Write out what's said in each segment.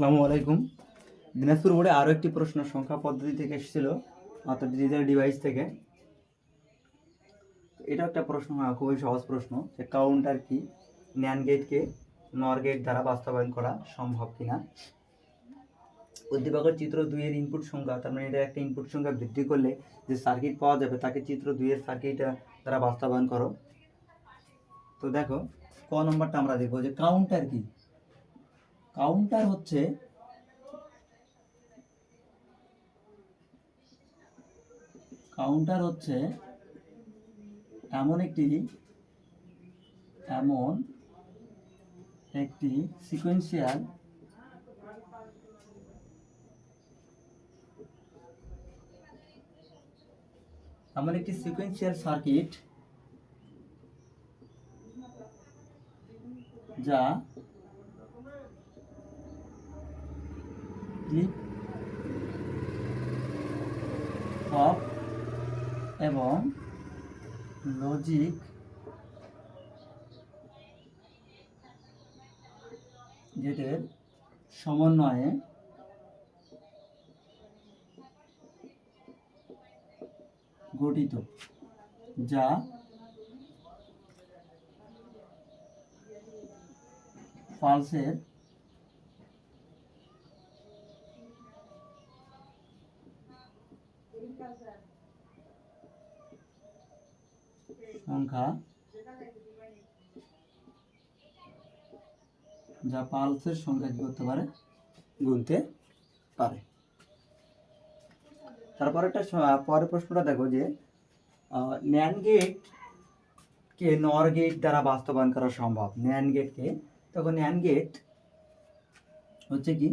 আসসালামু আলাইকুম। দিনাজপুর বোর্ডে আরও একটি প্রশ্ন সংখ্যা পদ্ধতি থেকে এসেছিল, অর্থাৎ ডিজিটাল ডিভাইস থেকে। এটা একটা প্রশ্ন হ্যাঁ খুবই সহজ প্রশ্ন যে কাউন্টার কি ন্যান গেটকে নর গেট দ্বারা বাস্তবায়ন করা সম্ভব কিনা? উদ্দীপকের চিত্র দুইয়ের ইনপুট সংখ্যা, তার মানে এটা একটা ইনপুট সংখ্যা বৃদ্ধি করলে যে সার্কিট পাওয়া যাবে, তাকে চিত্র দুইয়ের সার্কিট দ্বারা বাস্তবায়ন করো। তো দেখো, ক নম্বরটা আমরা দেখব যে কাউন্টার কি? কাউন্টার হচ্ছে কাউন্টার হচ্ছে এমন একটি এমন একটি সিকোয়েন্সিয়াল এমন একটি সিকোয়েন্সিয়াল সার্কিট যা ফ্লপ এবং লজিক গেটের সমন্বয়ে গঠিত যা পালসের সংখ্যা যা পালসের সংখ্যা কি করতে পারে? গুনতে পারে। তারপর একটা পরের প্রশ্নটা দেখো যে ন্যান গেট কে নর গেট দ্বারা বাস্তবায়ন করা সম্ভব। ন্যান গেটকে তখন ন্যান গেট হচ্ছে কি?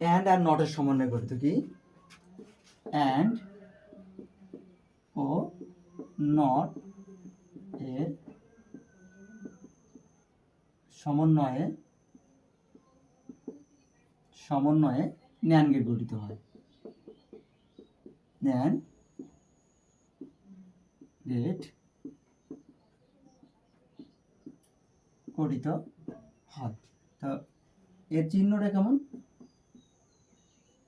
অ্যান্ড আর নটের সমন্বয় গঠিত কি? অ্যান্ড ও নট এর সমন্বয়ে সমন্বয়ে ন্যান গেট গঠিত হয়। ন্যান গেট গঠিত হয়। তো এর চিহ্নটা কেমন?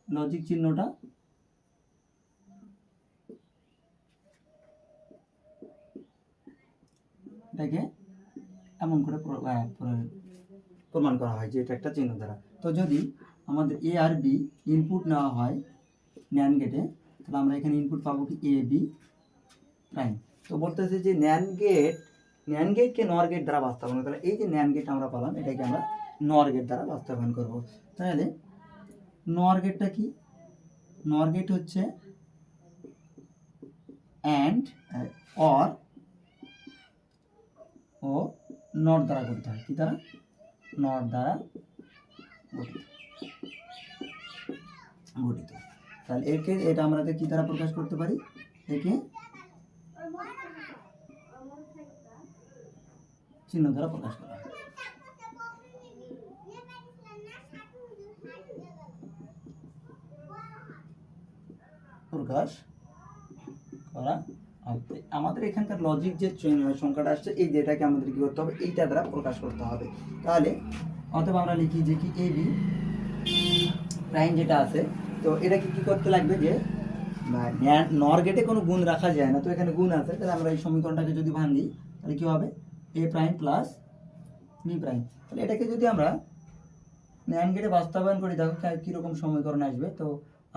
লজিক চিহ্নটা এটাকে এমন করে প্র- প্রমাণ করা হয় যে এটা একটা চিহ্ন দ্বারা। তো যদি আমাদের এ আর বি ইনপুট নেওয়া হয় ন্যান গেটে তাহলে আমরা এখানে ইনপুট পাবো কি এ বি প্রাইম তো বলতেছে যে ন্যান গেট ন্যান গেটকে নর গেট দ্বারা বাস্তবায়ন তাহলে এই যে ন্যান গেট আমরা পেলাম, এটাকে আমরা নর গেট দ্বারা বাস্তবায়ন করব। তাহলে নর গেটটা কি? নর গেট হচ্ছে অ্যান্ড অর ও নট দ্বারা গঠিত হয়। কি দ্বারা? নট দ্বারা গঠিত। গঠিত। তাহলে একে এটা আমরা কি দ্বারা প্রকাশ করতে পারি? একে চিহ্ন দ্বারা প্রকাশ করা প্রকাশ করা আমাদের এখানকার লজিক যে সংখ্যাটা আসছে, এই যেটাকে আমাদের কি করতে হবে? এইটা দ্বারা প্রকাশ করতে হবে। তাহলে অথবা আমরা লিখি যে কি এ বি প্রাইম যেটা আছে, তো এটাকে কি করতে লাগবে যে নর গেটে কোনো গুণ রাখা যায় না। তো এখানে গুণ আছে, তাহলে আমরা এই সমীকরণটাকে যদি ভাঙি তাহলে কি হবে? A prime plus B prime তাহলে এটাকে যদি আমরা ন্যান গেটে বাস্তবায়ন করি, দেখো কীরকম সমীকরণ আসবে। তো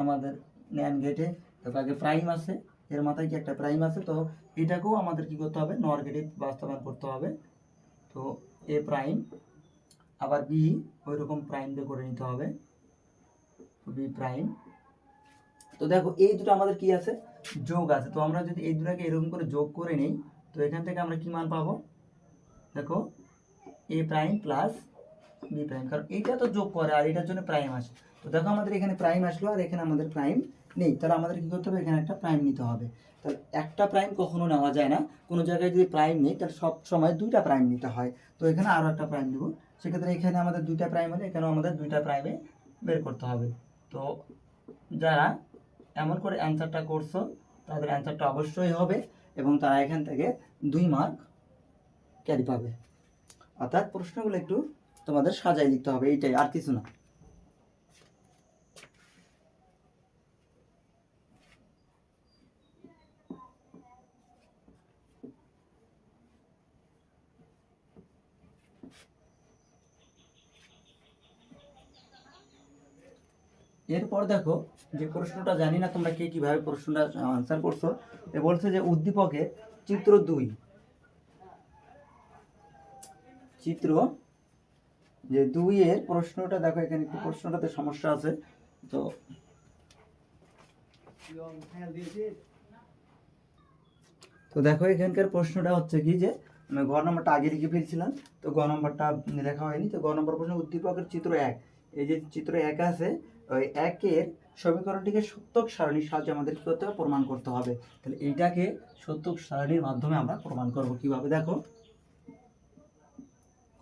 আমাদের ন্যান গেটে, দেখো আগে প্রাইম আছে এর মাথায় কি একটা প্রাইম আছে? তো এটাকেও আমাদের কি করতে হবে? নর গেটে বাস্তবায়ন করতে হবে। তো এ প্রাইম আবার বি ওই রকম প্রাইম দিয়ে করে নিতে হবে। বি প্রাইম তো দেখো, এই দুটো আমাদের কি আছে? যোগ আছে। তো আমরা যদি এই দুটাকে এরকম করে যোগ করে নিই, তো এখান থেকে আমরা কি মান পাবো? দেখো A prime plus B prime কারণ এইটা তো যোগ করে, আর এটার জন্য প্রাইম আসে। তো দেখো আমাদের এখানে প্রাইম আসলো, আর এখানে আমাদের প্রাইম নেই, তাহলে আমাদের কি করতে হবে? এখানে একটা প্রাইম নিতে হবে। তাহলে একটা প্রাইম কখনো নেওয়া যায় না। কোনো জায়গায় যদি প্রাইম নেই, তাহলে সব সময় দুইটা প্রাইম নিতে হয়। তো এখানে আরও একটা প্রাইম দেবো। সেক্ষেত্রে এখানে আমাদের দুইটা প্রাইম হলে এখানেও আমাদের দুইটা প্রাইমে বের করতে হবে। তো যারা এমন করে অ্যান্সারটা করছ, তাদের অ্যান্সারটা অবশ্যই হবে এবং তারা এখান থেকে দুই মার্ক ক্যারি পাবে। অর্থাৎ প্রশ্নগুলো একটু তোমাদের সাজাই লিখতে হবে, এইটাই আর কিছু না। এরপর দেখো যে প্রশ্নটা, জানি না তোমরা কে কীভাবে প্রশ্নটা আনসার করছ, এ বলছে যে উদ্দীপকের চিত্র দুই। চিত্র যে দুই এর প্রশ্নটা, দেখো এখানে প্রশ্নটাতে সমস্যা আছে, তো তো দেখো এখানকার প্রশ্নটা হচ্ছে কি যে, আমি ঘর নম্বরটা আগে লিখে ফেলছিলাম, তো গ নম্বরটা লেখা হয়নি, তো গ নম্বর প্রশ্ন উদ্দীপকের চিত্র এক। এই যে চিত্র এক আছে ওই একের সমীকরণটিকে সত্যক সারণীর সাহায্যে আমাদের কি করতে হবে? প্রমাণ করতে হবে। তাহলে এইটাকে সত্যক সারণীর মাধ্যমে আমরা প্রমাণ করব কীভাবে? দেখো।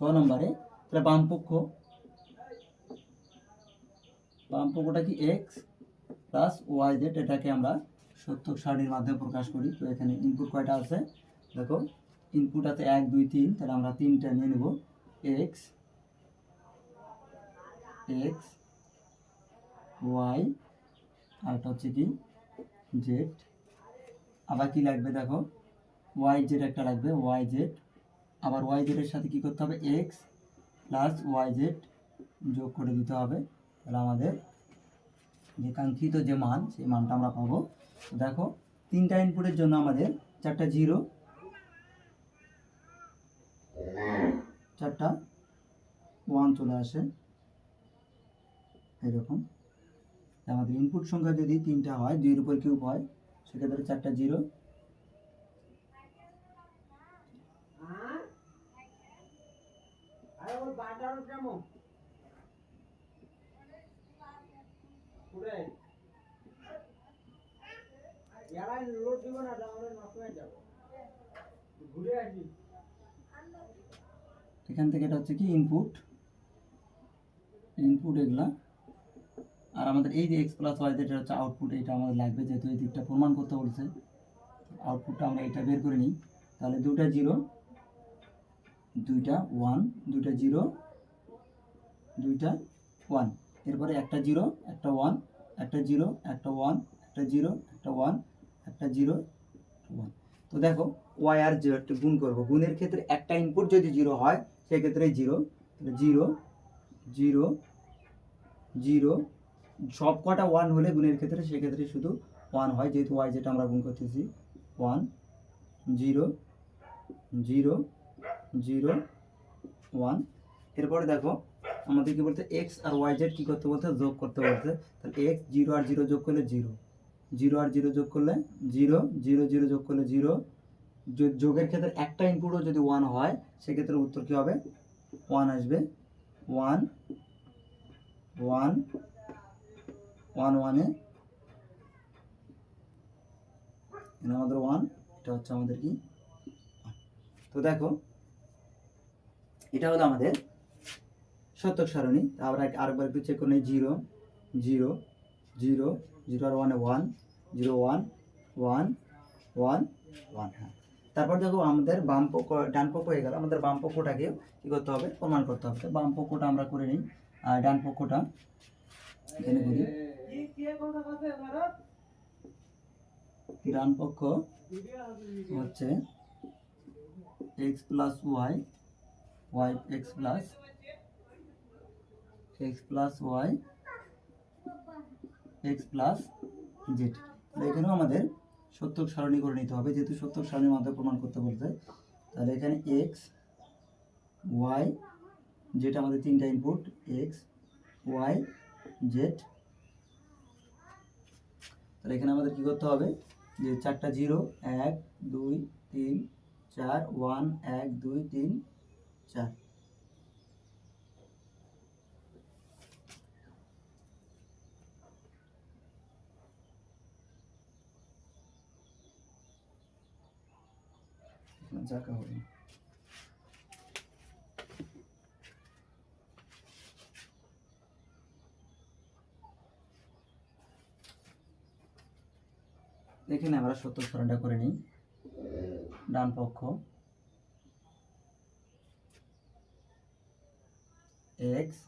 ক নম্বরে, তাহলে বাম পক্ষ, বাম পক্ষটা কি এক্স প্লাস ওয়াই জেড এটাকে আমরা সত্যক সারণীর মাধ্যমে প্রকাশ করি। তো এখানে ইনপুট কয়টা আছে? দেখো ইনপুট আছে এক, দুই, তিন। তাহলে আমরা তিনটা নিয়ে নেব। এক্স এক্স ওয়াই আর একটা হচ্ছে কি? জেড আবার কি লাগবে দেখো? ওয়াই জেড একটা লাগবে ওয়াই জেড আবার ওয়াই জেডের সাথে কি করতে হবে? এক্স প্লাস ওয়াই জেড যোগ করে দিতে হবে। তাহলে আমাদের যে কাঙ্ক্ষিত যে মান, সেই মানটা আমরা পাবো। দেখো, তিনটা ইনপুটের জন্য আমাদের চারটা জিরো চারটা ওয়ান চলে আসে। এরকম আমাদের ইনপুট সংখ্যা যদি তিনটা হয় দুইয়ের উপর কিউব হয় সেক্ষেত্রে চারটা জিরো এখান থেকে এটা হচ্ছে কি? ইনপুট ইনপুট এগুলা। আর আমাদের এই যে এক্স প্লাস ওয়াই যেটা হচ্ছে আউটপুট এটা আমাদের লাগবে যেহেতু এই দিকটা প্রমাণ করতে বলছে। আউটপুটটা আমরা এটা বের করে নিই। তাহলে দুটা জিরো, দুইটা ওয়ান দুইটা জিরো, দুইটা ওয়ান এরপরে একটা জিরো, একটা ওয়ান একটা জিরো, একটা ওয়ান একটা জিরো, একটা ওয়ান একটা জিরো ওয়ান তো দেখো ওয়াই আর জেড গুণ করব। গুণের ক্ষেত্রে একটা ইনপুট যদি জিরো হয়, সেক্ষেত্রে জিরো জিরো জিরো জিরো সব কটা ওয়ান হলে গুণের ক্ষেত্রে সেক্ষেত্রে শুধু ওয়ান হয়, যেহেতু ওয়াই যেটা আমরা গুণ করতেছি one zero zero zero one এরপরে দেখো, আমাদের কী বলতে এক্স আর ওয়াই জেড কী করতে বলতে যোগ করতে বলতে তাহলে এক্স জিরো আর জিরো যোগ করলে জিরো জিরো আর জিরো যোগ করলে জিরো জিরো জিরো যোগ করলে জিরো যোগের ক্ষেত্রে একটা ইনপুটও যদি ওয়ান হয়, সেক্ষেত্রে উত্তর কী হবে? ওয়ান আসবে। ওয়ান ওয়ান ওয়ান ওয়ানে আমাদের ওয়ান এটা হচ্ছে আমাদের কি? তো দেখো, এটা হলো আমাদের শতক সারণী। আমরা আরেকবার একটু চেক করে জিরো জিরো জিরো জিরো আর ওয়ানে one zero one one one one হ্যাঁ। তারপর দেখো আমাদের বাম পক্ষ, ডান পক্ষ হয়ে গেল। আমাদের বাম পক্ষটাকে কী করতে হবে? প্রমাণ করতে হবে। বাম পক্ষটা আমরা করে নিই। আর ডান পক্ষটা এখানে করি। ডান পক্ষ হচ্ছে X plus Y Y X plus X plus Y X plus Z এখানেও আমাদের সত্যক সারণী করে নিতে হবে। যেহেতু সত্যক সারণীর মাধ্যমে প্রমাণ করতে বলতে তাহলে এখানে এক্স ওয়াই যেটা আমাদের তিনটা ইনপুট এক্স ওয়াই জেড তাহলে এখানে আমাদের কি করতে হবে? যে চারটা জিরো, এক, দুই, তিন, চার ওয়ান এক, দুই, তিন, চার। এখানে জায়গা হবে এখানে আমরা সত্তর সরণটা করে নিই। ডান পক্ষ। X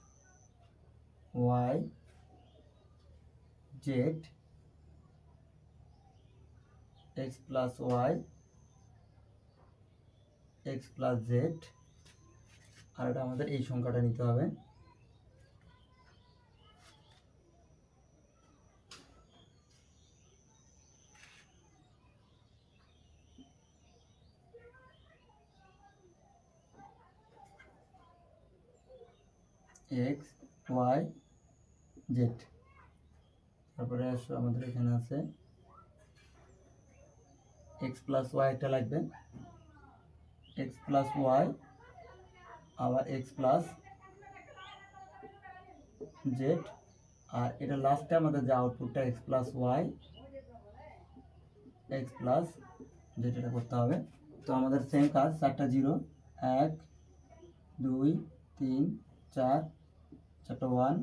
Y Z X plus Y X plus Z আর এটা আমাদের এই সংখ্যাটা নিতে হবে। এক্স ওয়াই জেড তারপরে আমাদের এখানে আছে এক্স প্লাস ওয়াই একটা লাগবে। এক্স প্লাস ওয়াই আবার এক্স প্লাস জেড আর এটা লাস্টে আমাদের যে আউটপুটটা X plus Y X plus Z এটা করতে হবে। তো আমাদের সেম কাজ, চারটা জিরো এক, দুই, তিন, চার চারটা ওয়ান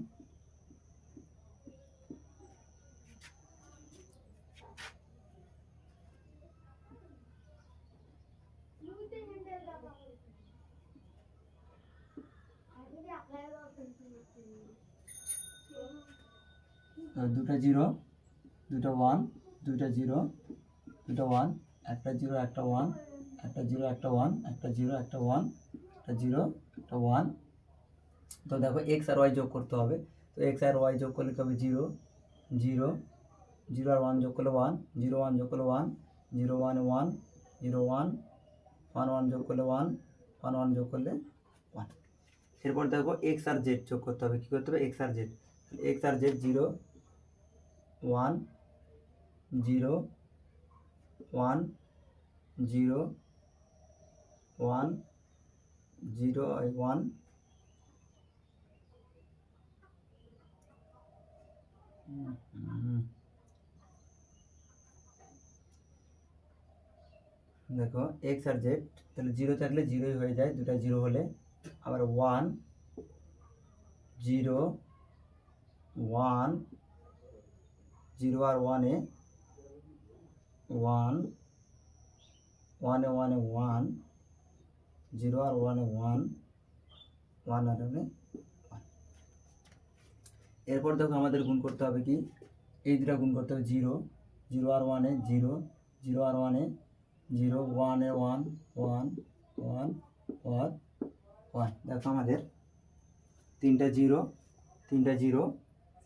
দুটা জিরো দুটা ওয়ান দুটা জিরো দুটা ওয়ান একটা জিরো একটা ওয়ান একটা জিরো একটা ওয়ান একটা জিরো একটা ওয়ান একটা জিরো একটা ওয়ান তো দেখো এক্স আর ওয়াই যোগ করতে হবে। তো এক্স আর ওয়াই যোগ করলে কী হবে? জিরো জিরো জিরো আর ওয়ান যোগ করলে ওয়ান জিরো ওয়ান যোগ করলে one zero one one zero one one one যোগ করলে ওয়ান ওয়ান ওয়ান যোগ করলে ওয়ান এরপর দেখো এক্স আর জেড যোগ করতে হবে। কী করতে হবে? এক্স আর জেড এক্স আর Z zero one zero one zero one zero one দেখো এক্স আর জেড তাহলে জিরো থাকলে জিরোই হয়ে যায় দুটা জিরো হলে আবার ওয়ান জিরো ওয়ান জিরো আর ওয়ানে ওয়ান ওয়ানে ওয়ানে ওয়ান জিরো আর ওয়ানে ওয়ান ওয়ান আর ওয়ানে ওয়ান এরপর দেখো আমাদের গুণ করতে হবে কি? এই দুটা গুণ করতে হবে জিরো। জিরো আর ওয়ানে জিরো। জিরো আর ওয়ানে জিরো। ওয়ানে one one one one one দেখো আমাদের। তিনটা জিরো তিনটা জিরো,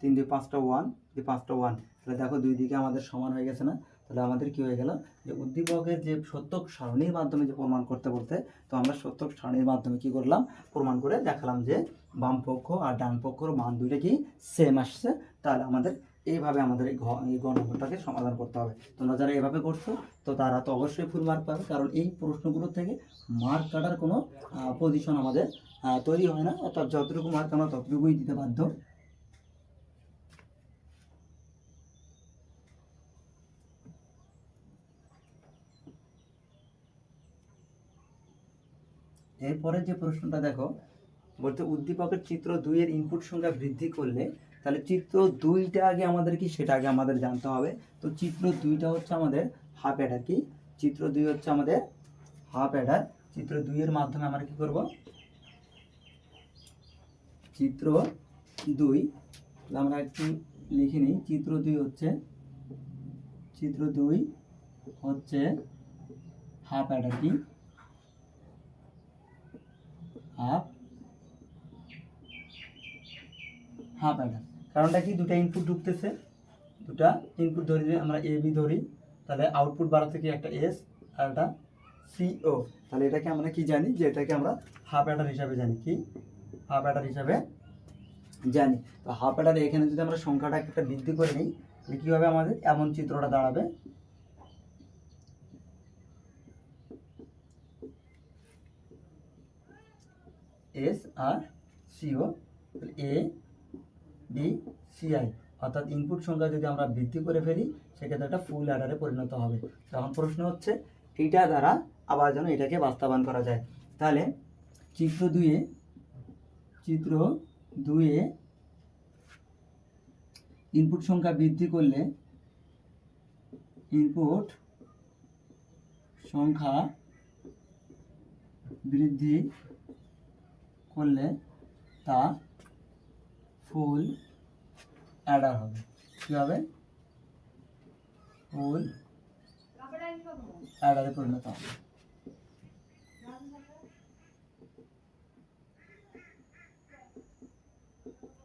তিন দুই পাঁচটা ওয়ান দুই পাঁচটা ওয়ান তাহলে দেখো দুই দিকে আমাদের সমান হয়ে গেছে না? তাহলে আমাদের কি হয়ে গেল? যে উদ্দীপকের যে সত্যক সারণীর মাধ্যমে যে প্রমাণ করতে বলতে, তো আমরা সত্যক সারণীর মাধ্যমে কি করলাম? প্রমাণ করে দেখালাম যে বাম পক্ষ আর ডান পক্ষর মান দুইটা কি সেম আসছে, তাহলে আমাদের এইভাবে আমাদের এই ঘ সমাধান করতে হবে। তোমরা যারা এভাবে করছ, তো তারা তো অবশ্যই ফুল মার্ক পাবে, কারণ এই প্রশ্নগুলো থেকে মার্ক কাটার কোনো পজিশন আমাদের তৈরি হয় না, অর্থাৎ যতটুকু মার্ক আমরা ততটুকুই দিতে বাধ্য। এরপরে যে প্রশ্নটা দেখো বলতে উদ্দীপকের চিত্র দুইয়ের ইনপুট সংখ্যা বৃদ্ধি করলে তাহলে চিত্র দুইটা আগে আমাদের কি সেটা আগে আমাদের জানতে হবে। তো চিত্র দুইটা হচ্ছে আমাদের হাফ অ্যাডার কি? চিত্র দুই হচ্ছে আমাদের হাফ অ্যাডার চিত্র দুইয়ের মাধ্যমে আমরা কি করব? চিত্র দুই আমরা একটু লিখে নিই। চিত্র দুই হচ্ছে, চিত্র দুই হচ্ছে হাফ অ্যাডার কি? হাফ হাফ অ্যাডার কারণটা কি? দুটা ইনপুট ঢুকতেছে। দুটা ইনপুট ধরি, আমরা এ বি ধরি। তাহলে আউটপুট বাড়াতে কি একটা এস আর একটা সিও তাহলে এটাকে আমরা কি জানি? যে এটাকে আমরা হাফ অ্যাডার হিসাবে জানি। কি? হাফ অ্যাডার হিসাবে জানি। তো হাফ অ্যাডার এখানে যদি আমরা সংখ্যাটা একটা বৃদ্ধি করে নিই, তাহলে কী হবে আমাদের? এমন চিত্রটা দাঁড়াবে। S R C O A B C I অর্থাৎ ইনপুট সংখ্যা যদি আমরা বৃদ্ধি করে ফেলি, সেক্ষেত্রে একটা ফুল অ্যাডারে পরিণত হবে। তখন প্রশ্ন হচ্ছে এইটা দ্বারা আবার যেন এটাকে বাস্তবায়ন করা যায়। তাহলে চিত্র দুয়ে চিত্র দুয়ে ইনপুট সংখ্যা বৃদ্ধি করলে ইনপুট সংখ্যা বৃদ্ধি করলে তা ফুল অ্যাডার হবে। কী হবে? ফুল অ্যাডারে পরিণত হবে।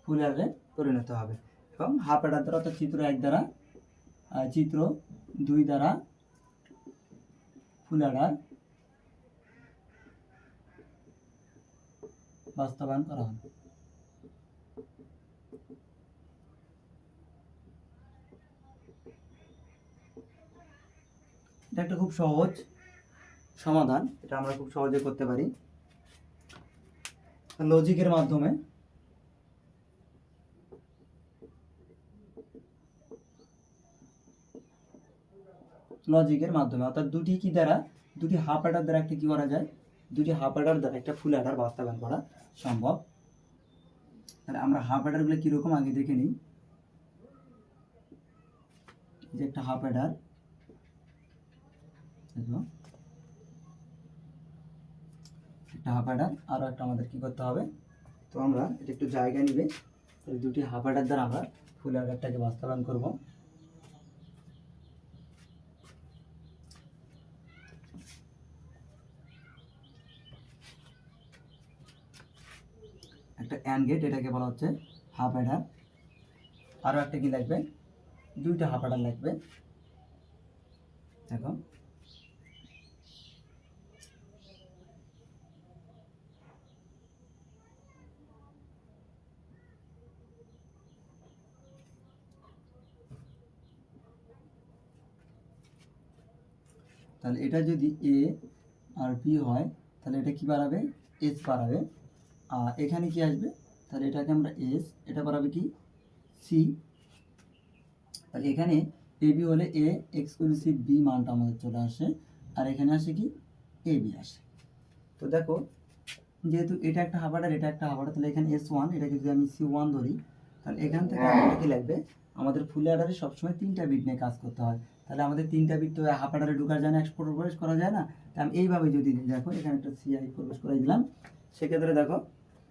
ফুল অ্যাডারে পরিণত হবে। এবং হাফ অ্যাডার দ্বারা অর্থাৎ চিত্র এক দ্বারা চিত্র দুই দ্বারা ফুল অ্যাডার বাস্তবায়ন করা হবে। এটা একটা খুব সহজ সমাধান, এটা আমরা খুব সহজে করতে পারি। লজিকের মাধ্যমে। লজিকের মাধ্যমে, অর্থাৎ দুটি কি দ্বারা, দুটি হাফ অ্যাডার দ্বারা একটা কি করা যায়? দুটি হাফ অ্যাডার দ্বারা একটা ফুল অ্যাডার বাস্তবায়ন করা সম্ভব। তাহলে আমরা হাফ অ্যাডারগুলো কীরকম আগে দেখে নিই। যে একটা হাফ অ্যাডার দেখো। একটা হাফ অ্যাডার আরও একটা আমাদের কি করতে হবে? তো আমরা এটা একটু জায়গা নিবে। তাহলে দুটি হাফ অ্যাডার দ্বারা আমরা ফুল অ্যাডারটাকে বাস্তবায়ন করব। একটা অ্যান্ড গেট এটাকে বলা হচ্ছে হাফ অ্যাডার আরও একটা কি লাগবে? দুইটা হাফ অ্যাডার লাগবে। দেখো। তাহলে এটা যদি এ আর বি হয়, তাহলে এটা কি বাড়াবে? এস বাড়াবে। আর এখানে কি আসবে? তাহলে এটাকে আমরা এস এটা বাড়াবে কি? সি তাহলে এখানে এ বি হলে এ এক্সক্লুসিভ বি মানটা আমাদের চলে আসে। আর এখানে আসে কি? এ বি আসে। তো দেখো, যেহেতু এটা একটা হাবাডার এটা একটা হাবাডার তাহলে এখানে এস ওয়ান এটাকে যদি আমি সি ওয়ান ধরি, তাহলে এখান থেকে আমাদের কি লাগবে? আমাদের ফুল অ্যাডারে সবসময় তিনটা বিট নিয়ে কাজ করতে হয়। তাহলে আমাদের তিনটা বিট তো হাফ অ্যাডারে ঢোকা যায় না এক্সপোর্ট প্রবেশ করা যায় না? তাই আমি এইভাবে যদি দেখো, এখানে একটা সিআই প্রবেশ করে দিলাম। সেক্ষেত্রে দেখো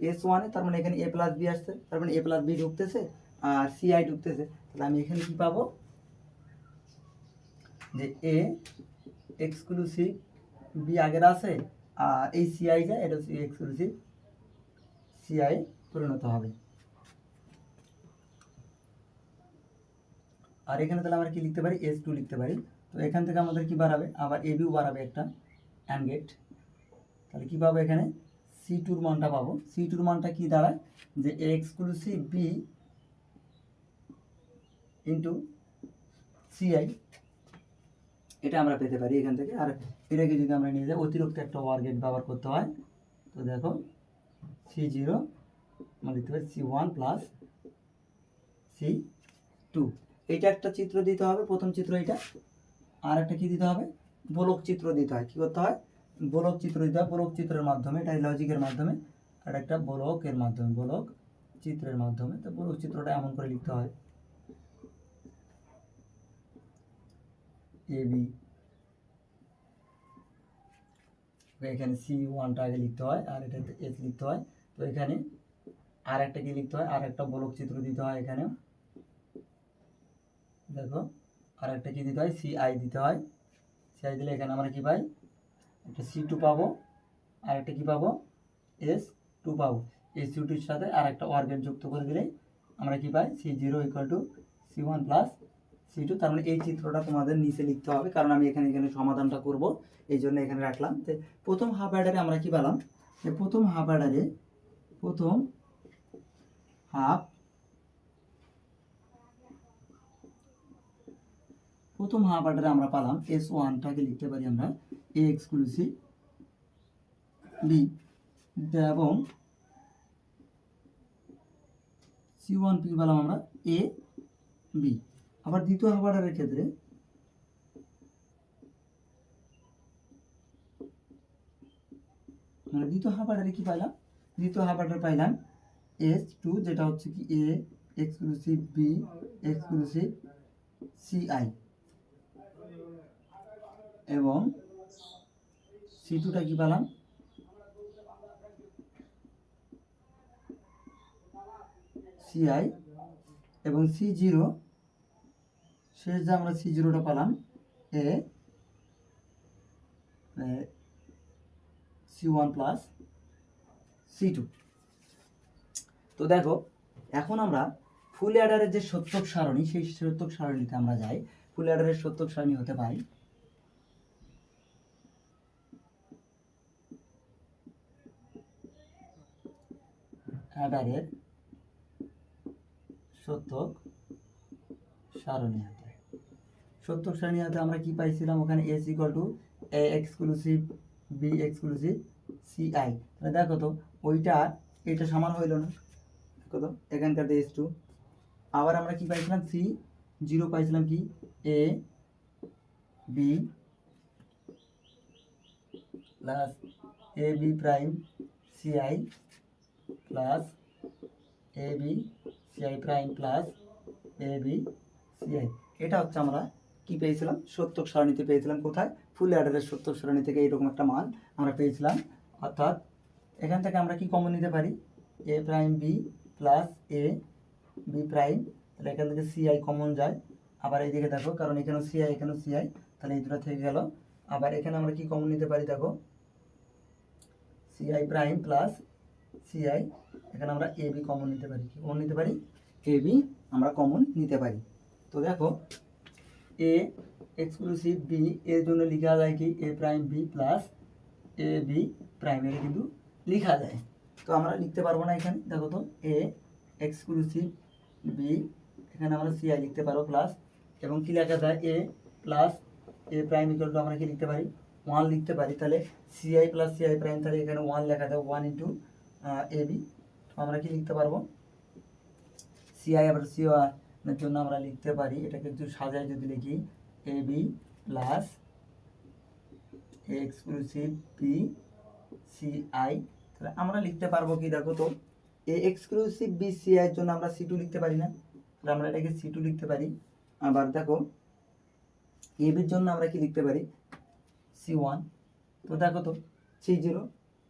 এস ওয়ানে তার মানে এখানে এ প্লাস বি আসছে, তার মানে এ প্লাস বি ঢুকতেছে আর সিআই ঢুকতেছে। তাহলে আমি এখানে কি পাবো? যে এ এক্সক্লুসিভ বি আগের আছে, আর এই সিআই যায় এটা হচ্ছে এক্সক্লুসিভ সিআই পরিণত হবে। আর এখানে তাহলে আমরা কি লিখতে পারি? এস টু লিখতে পারি। তো এখান থেকে আমাদের কি বাড়াবে? আবার এ বিও বাড়াবে একটা অ্যান্ড গেট তাহলে কী পাবো এখানে? সি টুর মানটা পাবো। সি টুর মানটা কি দাঁড়ায়? যে এক্সক্লুসিভ বি ইন্টু সিআই এটা আমরা পেতে পারি এখান থেকে। আর এটাকে যদি আমরা নিয়ে যাই, অতিরিক্ত একটা ওয়ার গেট ব্যবহার করতে হয়। তো দেখো সি জিরো আমরা লিখতে পারি C one plus C two এইটা একটা চিত্র দিতে হবে, প্রথম চিত্র এটা। আর একটা কি দিতে হবে? বলক চিত্র দিতে হয়। কি করতে হয়? বলক চিত্র দিতে হয়। বলক চিত্রের মাধ্যমে, এটা লজিকের মাধ্যমে, আর একটা বলকের মাধ্যমে বলক চিত্রের মাধ্যমে। তো বলক চিত্রটা এমন করে লিখতে হয়। এ বি এখানে সি ওয়ানটা আগে লিখতে হয়, আর এটাতে এস লিখতে হয়। তো এখানে আর একটা কি লিখতে হয়? আর একটা বলক চিত্র দিতে হয় এখানে দেখো, আর একটা কি দিতে হয়? সি আই দিতে হয়। সি আই দিলে এখানে আমরা কি পাই? একটা সি টু পাবো, আর একটা কি পাবো? এস টু পাবো। এই সি টুর সাথে আর একটা অর্গেন যুক্ত করে দিলে আমরা কি পাই? C zero equal to C one plus C two তার মানে এই চিত্রটা তোমাদের নিচে লিখতে হবে, কারণ আমি এখানে এখানে সমাধানটা করব। এই জন্য এখানে রাখলাম। যে প্রথম হাফ অ্যাডারে আমরা কি পেলাম? যে প্রথম হাফ অ্যাডারে প্রথম হাফ প্রথম হাফ অর্ডারে আমরা পালাম। এস ওয়ানটাকে লিখতে পারি আমরা এ এক্সক্লুসিভ বি এবং সি ওয়ান পি পেলাম আমরা এ বি আবার দ্বিতীয় হাফ অর্ডারের ক্ষেত্রে মানে দ্বিতীয় হাফ অর্ডারে কি পাইলাম? দ্বিতীয় হাফ অর্ডার পাইলাম এস টু যেটা হচ্ছে কি A exclusive B exclusive C I এবং সি টুটা কি পেলাম? সিআই এবং সি জিরো শেষ যে আমরা সি জিরোটা পেলাম A C one plus C two তো দেখো, এখন আমরা ফুল অ্যাডারের যে সত্যক সারণী, সেই সত্যক সারণীতে আমরা যাই। ফুল অ্যাডারের সত্যক সারণী হতে পারে। অ্যাডারের সত্যক সারণী হাতে সত্যক সারণী হাতে আমরা কি পাইছিলাম? ওখানে S equal to A exclusive B exclusive C I তাহলে দেখো তো, ওইটা, এটা সমান হইল না। দেখো তো, এখানকার এস টু আবার আমরা কি পাইছিলাম? সি জিরো পাইছিলাম কি? A B plus A B prime C I plus A B C I prime plus A B C I এটা হচ্ছে আমরা কি পেয়েছিলাম? সত্যক সারণীতে পেয়েছিলাম কোথায়? ফুল অ্যাডারের সত্যক সারণী থেকে এইরকম একটা মান আমরা পেয়েছিলাম। অর্থাৎ এখান থেকে আমরা কি কমন নিতে পারি? A prime B plus A B prime. তাহলে এখান থেকে সিআই কমন যায়। আবার এইদিকে দেখো, কারণ এখানেও সিআই এখানেও সিআই তাহলে এই দুটো থেকে গেল। আবার এখানে আমরা কি কমন নিতে পারি দেখো? সিআই প্রাইম প্লাস সিআই এখানে আমরা এ বি কমন নিতে পারি। কমন নিতে পারি? এ বি আমরা কমন নিতে পারি। তো দেখো এ এক্সক্লুসিভ বি এর জন্য লেখা যায় কি? A prime B plus A B prime কিন্তু লেখা যায়। তো আমরা লিখতে পারব না এখানে। দেখো তো এ এক্সক্লুসিভ বি এখানে আমরা সিআই লিখতে পারব প্লাস এবং কি লেখা যায়? A plus A prime equal to আমরা কি লিখতে পারি? ওয়ান লিখতে পারি। তাহলে সিআই প্লাস সিআই প্রাইম তাহলে এখানে ওয়ান লেখা যায়। ওয়ান ইন্টু এ বি আমরা কি লিখতে পারব? সিআই আবার সিওয়ার এর জন্য আমরা লিখতে পারি, এটাকে একটু সাজায় যদি লিখি A B plus exclusive B C I তাহলে আমরা লিখতে পারব কি দেখো তো? এ এক্সক্লুসিভ বি সিআই এর জন্য আমরা সি টু লিখতে পারি না। তাহলে আমরা এটাকে সি টু লিখতে পারি। আবার দেখো এ বির জন্য আমরা কি লিখতে পারি? সি ওয়ান তো দেখো তো C zero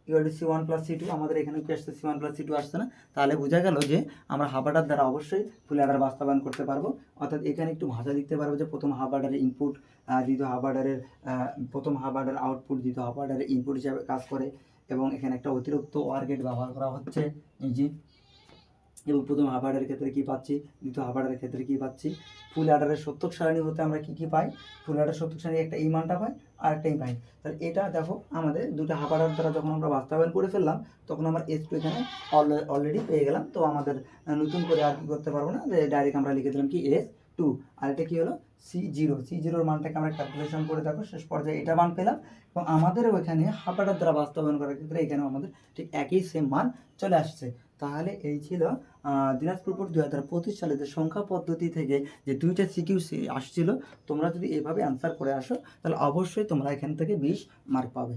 equal to C one plus C two আমাদের এখানে কি আসছে? C one plus C two আসছে না? তাহলে বোঝা গেল যে আমরা হাফ অর্ডার দ্বারা অবশ্যই ফুল অ্যাডার বাস্তবায়ন করতে পারব। অর্থাৎ এখানে একটু ভাষা লিখতে পারব যে প্রথম হাফ অর্ডারের ইনপুট দ্বিতীয় হাফ অর্ডারের প্রথম হাফ অর্ডার আউটপুট দ্বিতীয় হাফ অর্ডারের ইনপুট হিসাবে কাজ করে। এবং এখানে একটা অতিরিক্ত ওয়ার গেট ব্যবহার করা হচ্ছে। এই যে এবং প্রথম হাফ অর্ডারের ক্ষেত্রে কী পাচ্ছি? দ্বিতীয় হাফ অর্ডারের ক্ষেত্রে কী পাচ্ছি? ফুল অর্ডারের সত্যক সারণী হতে আমরা কী কী পাই? ফুল অর্ডার সত্যক সারণী একটা এই মানটা পাই আর একটা এই পাই তাহলে এটা দেখো আমাদের দুটো হাফ অর্ডার দ্বারা যখন আমরা বাস্তবায়ন করে ফেললাম, তখন আমরা এস টু এখানে অলরেডি পেয়ে গেলাম। তো আমাদের নতুন করে আর কি করতে পারব না? যে ডাইরেক্ট আমরা লিখে দিলাম কি এস টু আর এটা কি হলো? সি জিরো সি জিরোর মানটাকে আমরা ক্যালকুলেশন করে দেখো, শেষ পর্যায়ে এটা মান পেলাম। এবং আমাদেরও এখানে হাফ অর্ডার দ্বারা বাস্তবায়ন করার ক্ষেত্রে এখানেও আমাদের ঠিক একই সেম মান চলে আসছে। তাহলে এই ছিল দিনাজপুর বোর্ড দু হাজার পঁচিশ সালে যে সংখ্যা পদ্ধতি থেকে যে দুইটা সিকিউ আসছিল, তোমরা যদি এভাবে অ্যান্সার করে আসো, তাহলে অবশ্যই তোমরা এখান থেকে বিশ মার্ক পাবে।